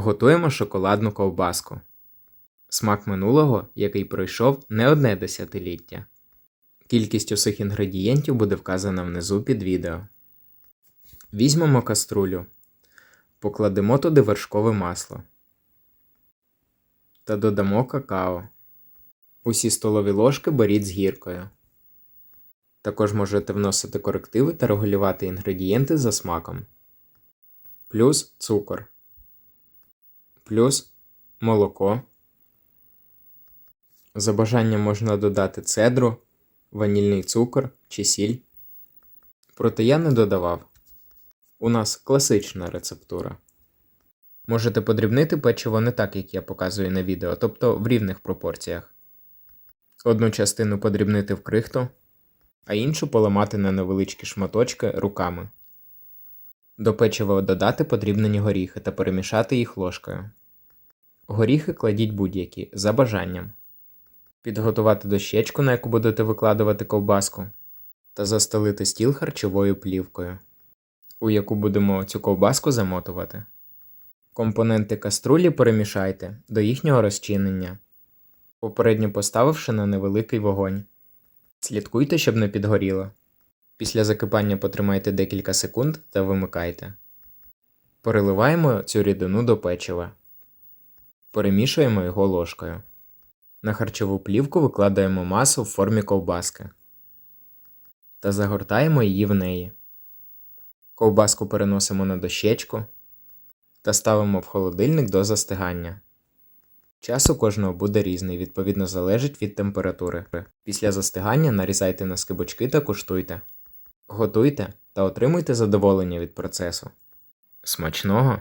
Готуємо шоколадну ковбаску. Смак минулого, який пройшов не одне десятиліття. Кількість усіх інгредієнтів буде вказана внизу під відео. Візьмемо каструлю. Покладемо туди вершкове масло. Та додамо какао. Усі столові ложки беріть з гіркою. Також можете вносити корективи та регулювати інгредієнти за смаком. Плюс цукор. Плюс молоко. За бажанням можна додати цедру, ванільний цукор чи сіль. Проте я не додавав. У нас класична рецептура. Можете подрібнити печиво не так, як я показую на відео, тобто в рівних пропорціях. Одну частину подрібнити в крихту, а іншу поламати на невеличкі шматочки руками. До печива додати подрібнені горіхи та перемішати їх ложкою. Горіхи кладіть будь-які за бажанням. Підготувати дощечку, на яку будете викладувати ковбаску, та застелити стіл харчовою плівкою, у яку будемо цю ковбаску замотувати. Компоненти каструлі перемішайте до їхнього розчинення, попередньо поставивши на невеликий вогонь. Слідкуйте, щоб не підгоріло. Після закипання потримайте декілька секунд та вимикайте. Переливаємо цю рідину до печива. Перемішуємо його ложкою. На харчову плівку викладаємо масу в формі ковбаски та загортаємо її в неї. Ковбаску переносимо на дощечку та ставимо в холодильник до застигання. Час у кожного буде різний, відповідно залежить від температури. Після застигання нарізайте на скибочки та куштуйте. Готуйте та отримуйте задоволення від процесу. Смачного!